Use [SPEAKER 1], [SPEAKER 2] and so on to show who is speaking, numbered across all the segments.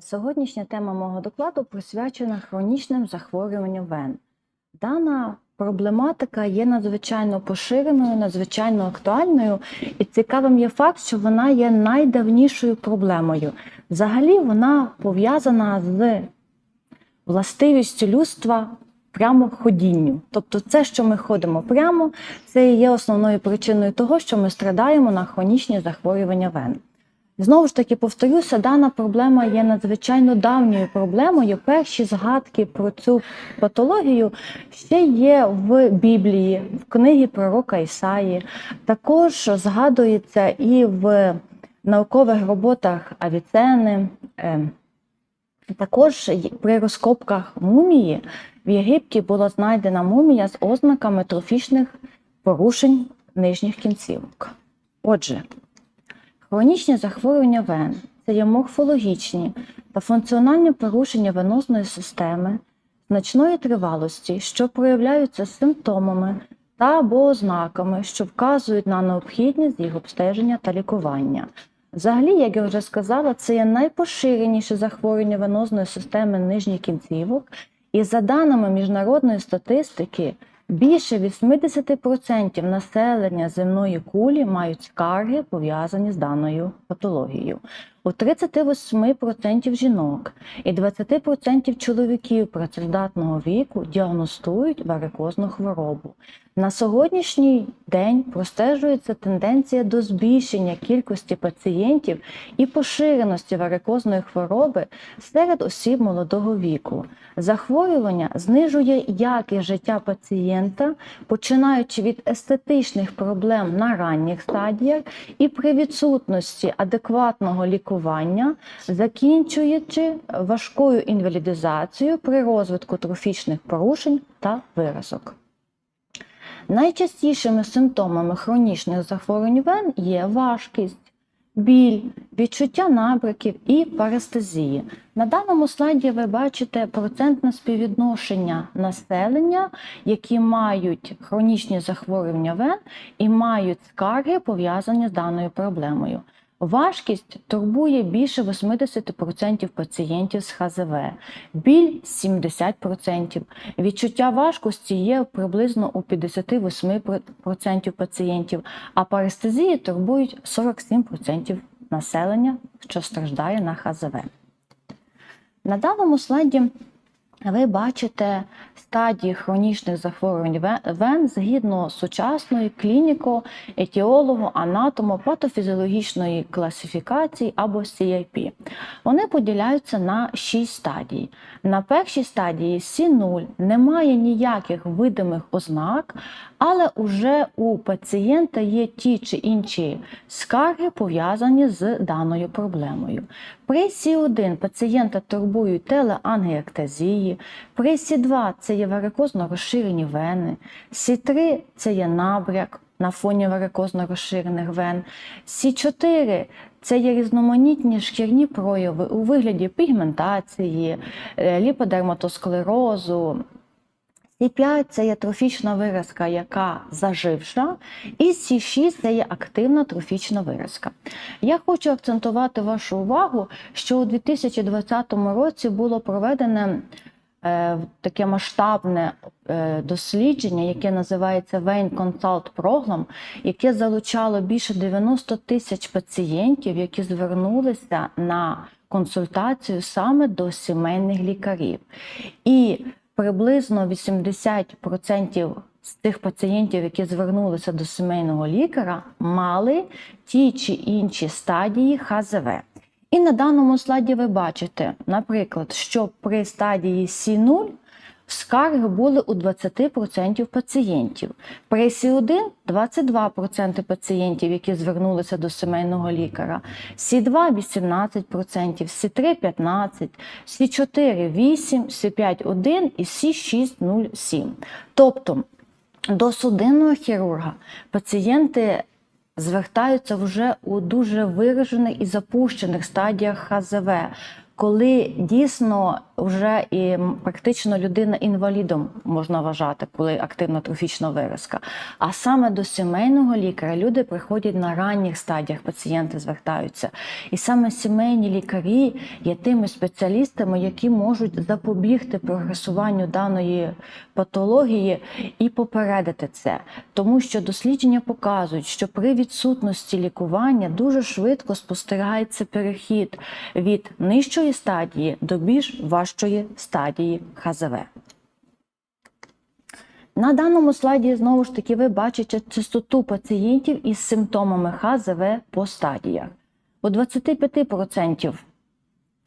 [SPEAKER 1] Сьогоднішня тема мого докладу присвячена хронічним захворюванням вен. Дана проблематика є надзвичайно поширеною, надзвичайно актуальною, і цікавим є факт, що вона є найдавнішою проблемою. Взагалі, вона пов'язана з властивістю людства прямо ходінню. Тобто, це, що ми ходимо прямо, це і є основною причиною того, що ми страдаємо на хронічні захворювання вен. Знову ж таки, повторюся, дана проблема є надзвичайно давньою проблемою. Перші згадки про цю патологію ще є в Біблії, в книгі пророка Ісаї. Також згадується і в наукових роботах Авіцени. Е, Також при розкопках мумії в Єгипті була знайдена мумія з ознаками трофічних порушень нижніх кінцівок. Отже, Хронічні захворювання вен це є морфологічні та функціональні порушення венозної системи значної тривалості, що проявляються симптомами та або ознаками, що вказують на необхідність їх обстеження та лікування. Взагалі, як я вже сказала, це є найпоширеніше захворювання венозної системи нижніх кінцівок, і за даними міжнародної статистики, Більше 80% населення земної кулі мають скарги, пов'язані з даною патологією. У 38% жінок і 20% чоловіків працездатного віку діагностують варикозну хворобу. На сьогоднішній день простежується тенденція до збільшення кількості пацієнтів і поширеності варикозної хвороби серед осіб молодого віку. Захворювання знижує якість життя пацієнта, починаючи від естетичних проблем на ранніх стадіях і при відсутності адекватного лікування, закінчуючи важкою інвалідизацією при розвитку трофічних порушень та виразок. Найчастішими симптомами хронічних захворювань вен є важкість, біль, відчуття набряків і парестезії. На даному слайді ви бачите процентне співвідношення населення, які мають хронічні захворювання вен і мають скарги, пов'язані з даною проблемою. Важкість турбує більше 80% пацієнтів з ХЗВ, біль 70%. Відчуття важкості є приблизно у 58% пацієнтів, а парестезії турбують 47% населення, що страждає на ХЗВ. На даному слайді ви бачите стадії хронічних захворювань вен згідно сучасної клініко, етіолого, анатомо, патофізіологічної класифікації або CIP. Вони поділяються на 6 стадій. На першій стадії C0 немає ніяких видимих ознак, але уже у пацієнта є ті чи інші скарги, пов'язані з даною проблемою. При Сі1 пацієнта турбують телеангіектазії, при Сі2 це є варикозно розширені вени, Сі3 це є набряк на фоні варикозно розширених вен, Сі4 це є різноманітні шкірні прояви у вигляді пігментації, е, ліподерматосклерозу, С5 це є трофічна виразка, яка заживша, і С6 це є активна трофічна виразка. Я хочу акцентувати вашу увагу, що у 2020 році було проведене е, таке масштабне е, дослідження, яке називається Vein Consult Program, яке залучало більше 90 тисяч пацієнтів, які звернулися на консультацію саме до сімейних лікарів. І приблизно 80% з тих пацієнтів, які звернулися до сімейного лікаря, мали ті чи інші стадії ХЗВ. І на даному слайді ви бачите, наприклад, що при стадії С0 скарги були у 20% пацієнтів. При С1 22% пацієнтів, які звернулися до сімейного лікаря, С2 18%, С3 15%, С4 8%, С5 1 і С6 0,7. Тобто до судинного хірурга пацієнти звертаються вже у дуже виражених і запущених стадіях ХЗВ, коли дійсно вже і практично людина інвалідом можна вважати, коли активна трофічна виразка. А саме до сімейного лікаря люди приходять на ранніх стадіях, пацієнти звертаються. І саме сімейні лікарі є тими спеціалістами, які можуть запобігти прогресуванню даної патології і попередити це. Тому що дослідження показують, що при відсутності лікування дуже швидко спостерігається перехід від нижчої стадії до більш важчої стадії ХЗВ. На даному слайді знову ж таки ви бачите частоту пацієнтів із симптомами ХЗВ по стадіях. У 25%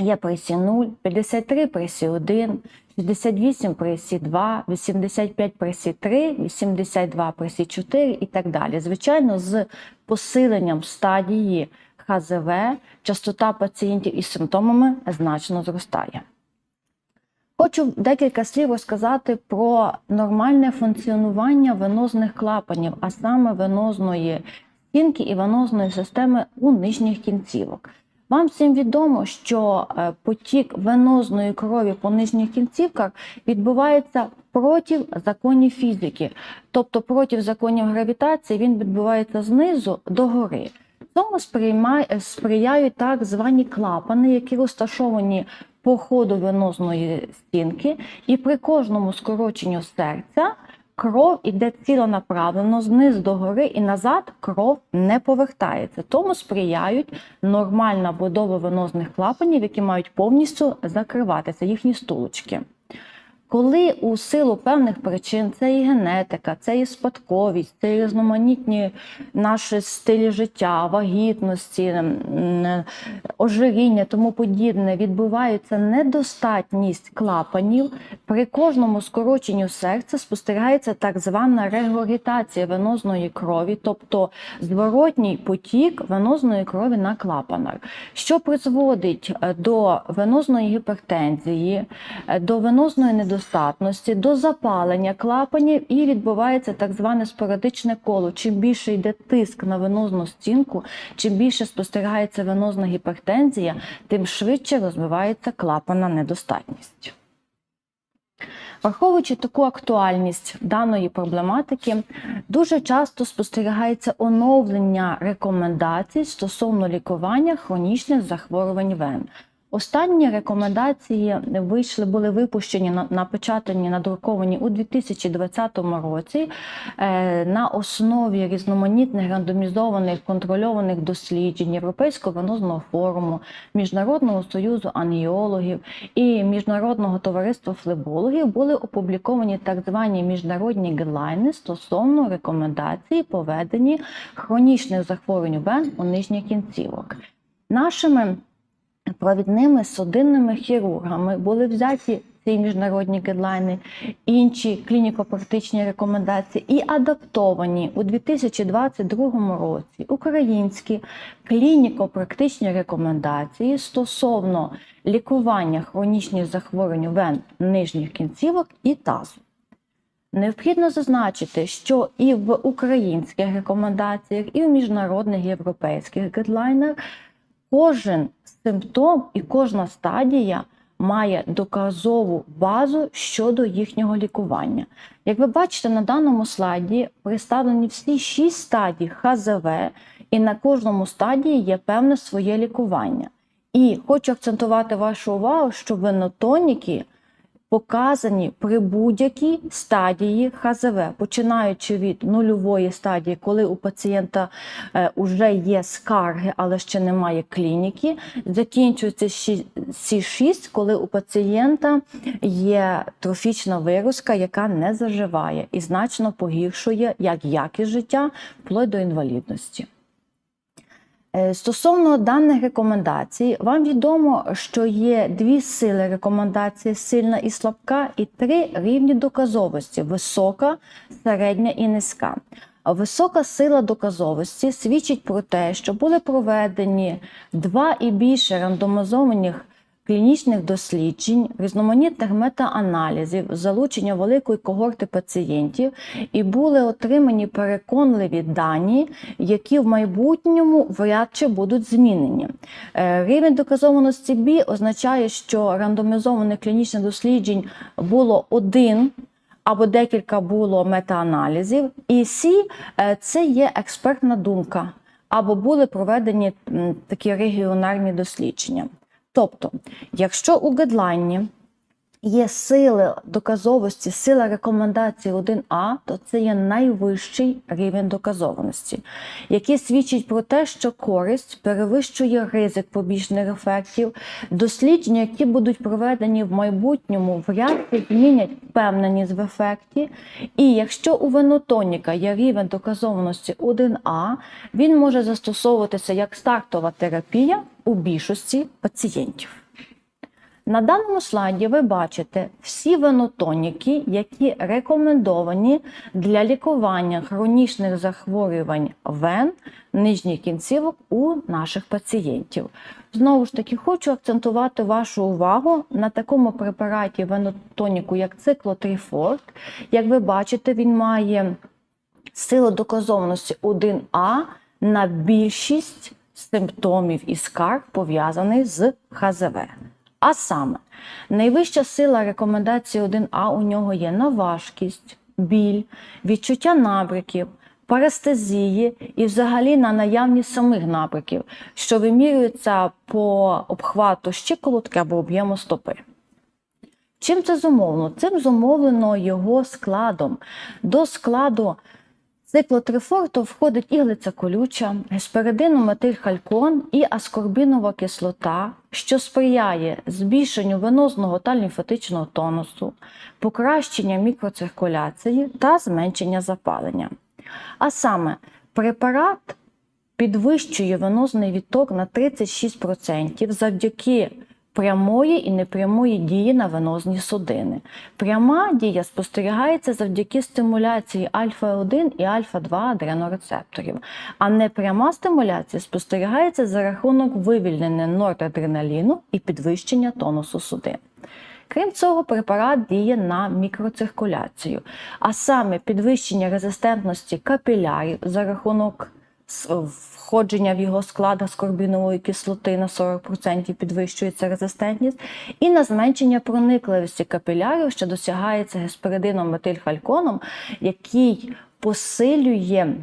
[SPEAKER 1] є при С0, 53 при С1, 68 при С2, 85 при С3, 82 при С4 і так далі. Звичайно, з посиленням стадії ХЗВ частота пацієнтів із симптомами значно зростає. Хочу декілька слів розказати про нормальне функціонування венозних клапанів, а саме венозної стінки і венозної системи у нижніх кінцівок. Вам всім відомо, що е, потік венозної крові по нижніх кінцівках відбувається проти законів фізики, тобто проти законів гравітації він відбувається знизу до гори. Цьому сприяють так звані клапани, які розташовані по ходу венозної стінки, і при кожному скороченню серця кров іде ціленаправлено знизу до гори і назад кров не повертається. Тому сприяють нормальна будова венозних клапанів, які мають повністю закриватися, їхні стулочки. Коли у силу певних причин це і генетика, це і спадковість, це і різноманітні наші стилі життя, вагітності, ожиріння, тому подібне, відбувається недостатність клапанів. При кожному скороченню серця спостерігається так звана регургітація венозної крові, тобто зворотній потік венозної крові на клапанах, що призводить е, до венозної гіпертензії, е, до венозної недостатності, до запалення клапанів і відбувається так зване спорадичне коло. Чим більше йде тиск на венозну стінку, чим більше спостерігається венозна гіпертензія, тим швидше розвивається клапанна недостатність. Враховуючи таку актуальність даної проблематики, дуже часто спостерігається оновлення рекомендацій стосовно лікування хронічних захворювань вен. Останні рекомендації вийшли, були випущені на- напечатані, надруковані у 2020 році е, на основі різноманітних рандомізованих контрольованих досліджень Європейського венозного форуму, Міжнародного союзу аніологів і Міжнародного товариства флебологів були опубліковані так звані міжнародні гідлайни стосовно рекомендацій по веденні хронічних захворювань вен у нижніх кінцівок. Нашими провідними судинними хірургами були взяті ці міжнародні гідлайни, інші клініко-практичні рекомендації і адаптовані у 2022 році українські клініко-практичні рекомендації стосовно лікування хронічних захворювань вен нижніх кінцівок і тазу. Необхідно зазначити, що і в українських рекомендаціях, і в міжнародних європейських гідлайнах кожен симптом і кожна стадія має доказову базу щодо їхнього лікування. Як ви бачите, на даному слайді представлені всі шість стадій ХЗВ, і на кожному стадії є певне своє лікування. І хочу акцентувати вашу увагу, що венотоніки показані при будь-якій стадії ХЗВ, починаючи від нульової стадії, коли у пацієнта вже є скарги, але ще немає клініки, закінчується С6, коли у пацієнта є трофічна виразка, яка не заживає і значно погіршує як якість життя, вплоть до інвалідності. Е, Стосовно даних рекомендацій, вам відомо, що є дві сили рекомендації сильна і слабка, і три рівні доказовості висока, середня і низька. Висока сила доказовості свідчить про те, що були проведені два і більше рандомізованих клінічних досліджень, різноманітних метааналізів, залучення великої когорти пацієнтів, і були отримані переконливі дані, які в майбутньому вряд чи будуть змінені. Е, Рівень доказованості B означає, що рандомізованих клінічних досліджень було один або декілька було метааналізів, і С е, це є експертна думка, або були проведені такі регіональні дослідження. Тобто, якщо у гедлайні є сили доказовості, сила рекомендації 1А, то це є найвищий рівень доказованості, який свідчить про те, що користь перевищує ризик побічних ефектів. Дослідження, які будуть проведені в майбутньому, вряд чи змінять впевненість в ефекті. І якщо у венотоніка є рівень доказованості 1А, він може застосовуватися як стартова терапія у більшості пацієнтів. На даному слайді ви бачите всі венотоніки, які рекомендовані для лікування хронічних захворювань вен нижніх кінцівок у наших пацієнтів. Знову ж таки, хочу акцентувати вашу увагу на такому препараті венотоніку, як циклотрифорт. Як ви бачите, він має силу доказованості 1А на більшість симптомів і скарг пов'язаних з ХЗВ. А саме, найвища сила рекомендації 1А у нього є на важкість, біль, відчуття набриків, парестезії і взагалі на наявність самих набриків, що вимірюється по обхвату щиколотки або об'єму стопи. Чим це зумовлено? Цим зумовлено його складом. До складу циклотрифорту входить іглиця колюча, гесперидинометилхалькон і аскорбінова кислота, що сприяє збільшенню венозного та лімфатичного тонусу, покращення мікроциркуляції та зменшення запалення. А саме препарат підвищує венозний відток на 36% завдяки прямої і непрямої дії на венозні судини. Пряма дія спостерігається завдяки стимуляції альфа-1 і альфа-2 адренорецепторів, а непряма стимуляція спостерігається за рахунок вивільнення норадреналіну і підвищення тонусу судин. Крім цього, препарат діє на мікроциркуляцію, а саме підвищення резистентності капілярів за рахунок входження в його склад аскорбінової кислоти на 40% підвищується резистентність, і на зменшення проникливості капілярів, що досягається гесперидином метилхальконом, який посилює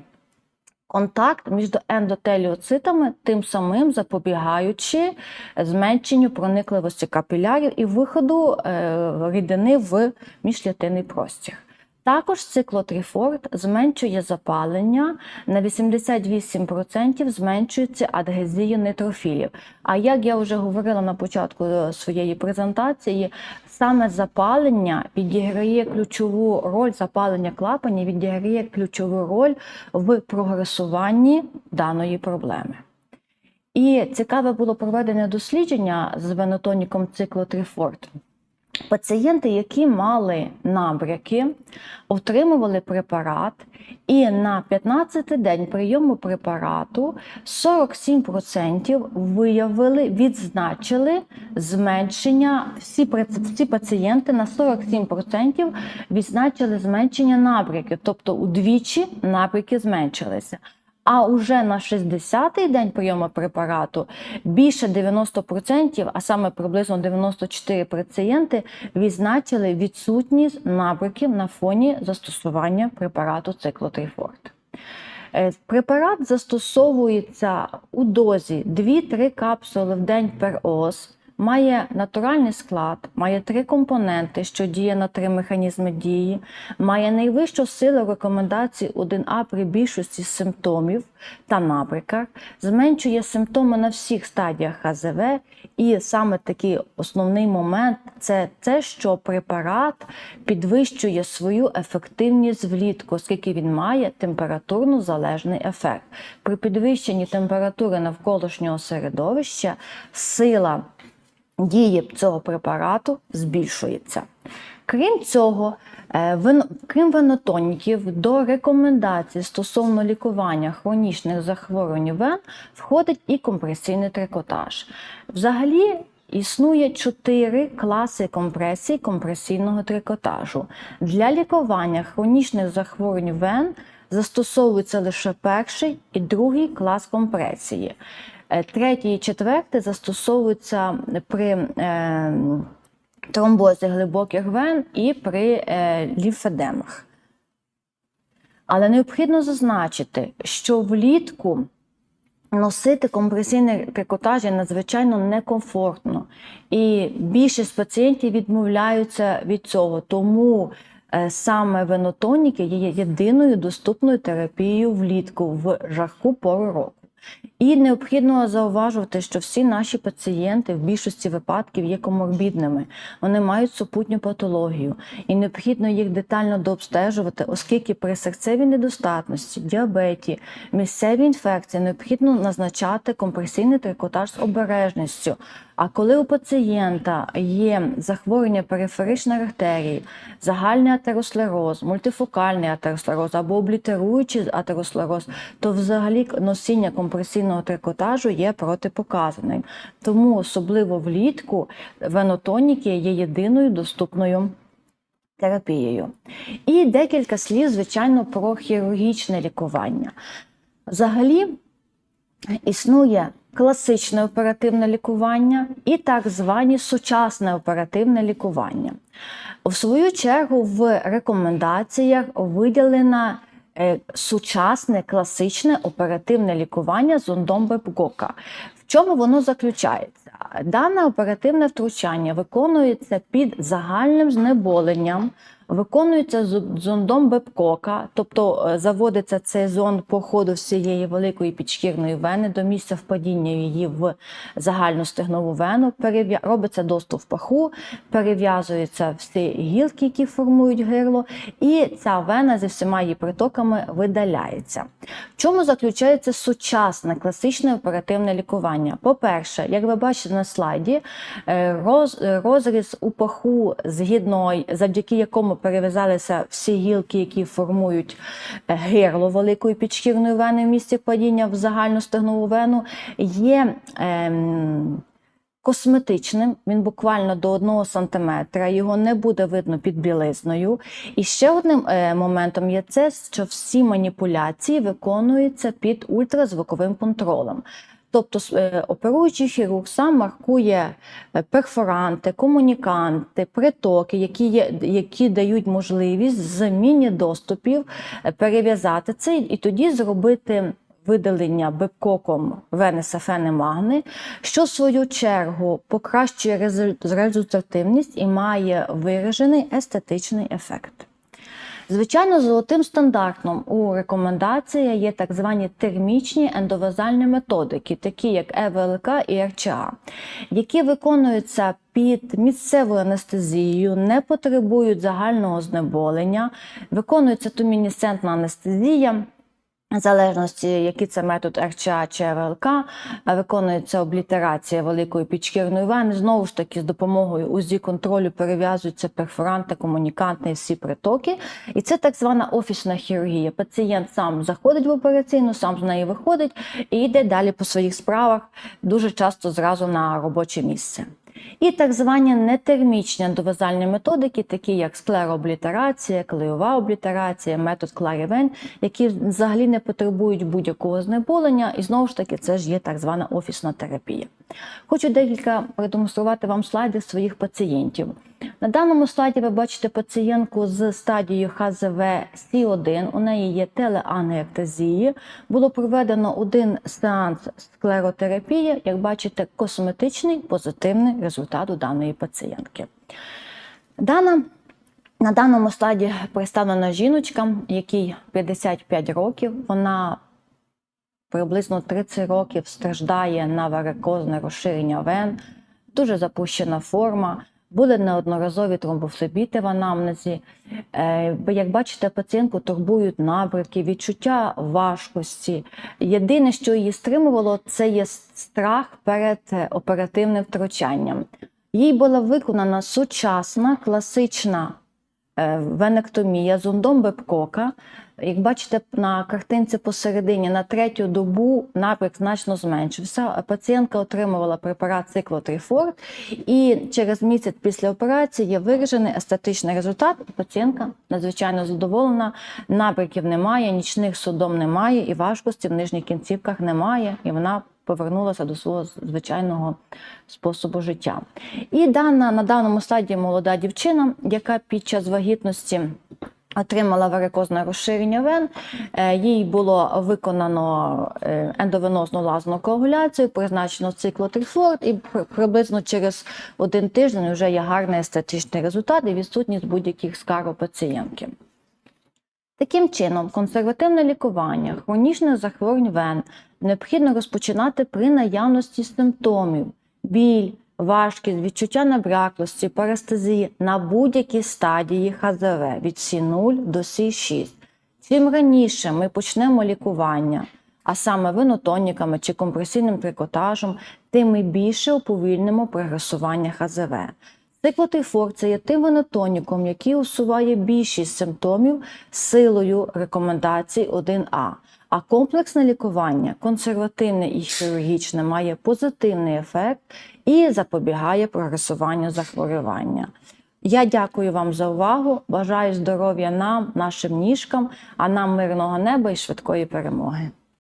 [SPEAKER 1] контакт між ендотеліоцитами, тим самим запобігаючи зменшенню проникливості капілярів і виходу е, рідини в міжклітинний простір. Також циклотрифорт зменшує запалення на 88% зменшується адгезія нейтрофілів. А як я вже говорила на початку е, своєї презентації, саме запалення відіграє ключову роль, запалення клапанів відіграє ключову роль в прогресуванні даної проблеми. І цікаве було проведене дослідження з венотоніком циклотрифорт. Пацієнти, які мали набряки, отримували препарат, і на 15-й день прийому препарату 47% виявили, відзначили зменшення. Всі, всі пацієнти на 47% відзначили зменшення набряків, тобто удвічі набряки зменшилися. А уже на 60-й день прийому препарату більше 90%, а саме приблизно 94 пацієнти відзначили відсутність набриків на фоні застосування препарату циклотрифорт. Е, Препарат застосовується у дозі 2-3 капсули в день ос. Має натуральний склад, має три компоненти, що діє на три механізми дії, має найвищу силу рекомендацій 1А при більшості симптомів та набриках, зменшує симптоми на всіх стадіях ХЗВ. І саме такий основний момент це те, що препарат підвищує свою ефективність влітку, оскільки він має температурно залежний ефект. При підвищенні температури навколишнього середовища сила дії цього препарату збільшується. Крім цього, е, крім венотоніків, до рекомендацій стосовно лікування хронічних захворювань вен входить і компресійний трикотаж. Взагалі, Існує чотири класи компресії компресійного трикотажу. Для лікування хронічних захворювань вен застосовується лише перший і другий клас компресії. Е, Третій і четвертий застосовуються при е, тромбозі глибоких вен і при е, лімфедемах. Але необхідно зазначити, що влітку носити компресійний трикотаж є надзвичайно некомфортно, і більшість пацієнтів відмовляються від цього. Тому саме венотоніки є єдиною доступною терапією влітку в жарку пору року. І необхідно зауважувати, що всі наші пацієнти в більшості випадків є коморбідними, вони мають супутню патологію, і необхідно їх детально дообстежувати, оскільки при серцевій недостатності, діабеті, місцевій інфекції необхідно назначати компресійний трикотаж з обережністю. А коли у пацієнта є захворювання периферичної артерії, загальний атеросклероз, мультифокальний атеросклероз або облітеруючий атеросклероз, то взагалі носіння компресійного трикотажу є протипоказаним. Тому особливо влітку венотоніки є єдиною доступною терапією. І декілька слів, звичайно, про хірургічне лікування. Взагалі існує класичне оперативне лікування і так звані сучасне оперативне лікування. В свою чергу, в рекомендаціях виділено е, сучасне класичне оперативне лікування зондом Бебгока. В чому воно заключається? Дане оперативне втручання виконується під загальним знеболенням, виконується зондом Бебкока, тобто е, заводиться цей зонд по ходу всієї великої підшкірної вени до місця впадіння її в загальну стегнову вену, робиться доступ в паху, перев'язуються всі гілки, які формують гирло, і ця вена зі всіма її притоками видаляється. В чому заключається сучасне класичне оперативне лікування? По-перше, як ви бачите на слайді, е, розріз у паху згідно, завдяки якому перев'язалися всі гілки, які формують е, гирло великої підшкірної вени в місці падіння в загальну стегнову вену, є. Ем, Косметичним, він буквально до 1 см, його не буде видно під білизною. І ще одним е, моментом є це, що всі маніпуляції виконуються під ультразвуковим контролем. Тобто е, оперуючий хірург сам маркує е, перфоранти, комуніканти, притоки, які, є, які дають можливість з міні-доступів е, перев'язати це і тоді зробити видалення бебкоком вени сафени магни, що в свою чергу покращує результативність і має виражений естетичний ефект. Звичайно, золотим стандартом у рекомендації є так звані термічні ендовазальні методики, такі як ЕВЛК і РЧА, які виконуються під місцевою анестезією, не потребують загального знеболення, виконується тумінісцентна анестезія. В залежності, який це метод РЧА чи РЛК, виконується облітерація великої підшкірної вени. Знову ж таки, з допомогою УЗІ контролю перев'язуються перфоранти, комуніканти всі притоки. І це так звана офісна хірургія. Пацієнт сам заходить в операційну, сам з неї виходить і йде далі по своїх справах, дуже часто зразу на робоче місце. І так звані нетермічні ендовазальні методики, такі як склерооблітерація, клеєва облітерація, метод Кларівен, які взагалі не потребують будь-якого знеболення, і знову ж таки це ж є так звана офісна терапія. Хочу декілька продемонструвати вам слайди своїх пацієнтів. На даному слайді ви бачите пацієнтку з стадією ХЗВ С1, у неї є телеангіектазії. Було проведено один сеанс склеротерапії, як бачите, косметичний позитивний результат у даної пацієнтки. Дана на даному слайді представлена жіночка, якій 55 років. Вона приблизно 30 років страждає на варикозне розширення вен, дуже запущена форма. Були неодноразові тромбофлебіти в анамнезі. Е, Як бачите, пацієнтку турбують набряки, відчуття важкості. Єдине, що її стримувало, це є страх перед е, оперативним втручанням. Їй була виконана сучасна класична е, венектомія зондом Бебкока. Як бачите на картинці посередині, на третю добу напряг значно зменшився. Пацієнтка отримувала препарат циклотрифорт, і через місяць після операції є виражений естетичний результат. Пацієнтка надзвичайно задоволена. Набряків немає, нічних судом немає, і важкості в нижніх кінцівках немає, і вона повернулася до свого звичайного способу життя. І дана на даному стадії молода дівчина, яка під час вагітності отримала варикозне розширення вен, е, їй було виконано е, ендовенозну лазну коагуляцію, призначено циклотрифорт, і приблизно через один тиждень вже є гарний естетичний результат і відсутність будь-яких скар у пацієнтки. Таким чином, консервативне лікування хронічних захворювань вен необхідно розпочинати при наявності симптомів: біль, важкість, відчуття набряклості, парестезії на будь-якій стадії ХЗВ від С0 до С6. Чим раніше ми почнемо лікування, а саме винотоніками чи компресійним трикотажем, тим ми більше уповільнимо прогресування ХЗВ. Циклотрифор це є тим винотоніком, який усуває більшість симптомів силою рекомендацій 1А. А комплексне лікування, консервативне і хірургічне, має позитивний ефект і запобігає прогресуванню захворювання. Я дякую вам за увагу. Бажаю здоров'я нам, нашим ніжкам, а нам мирного неба і швидкої перемоги.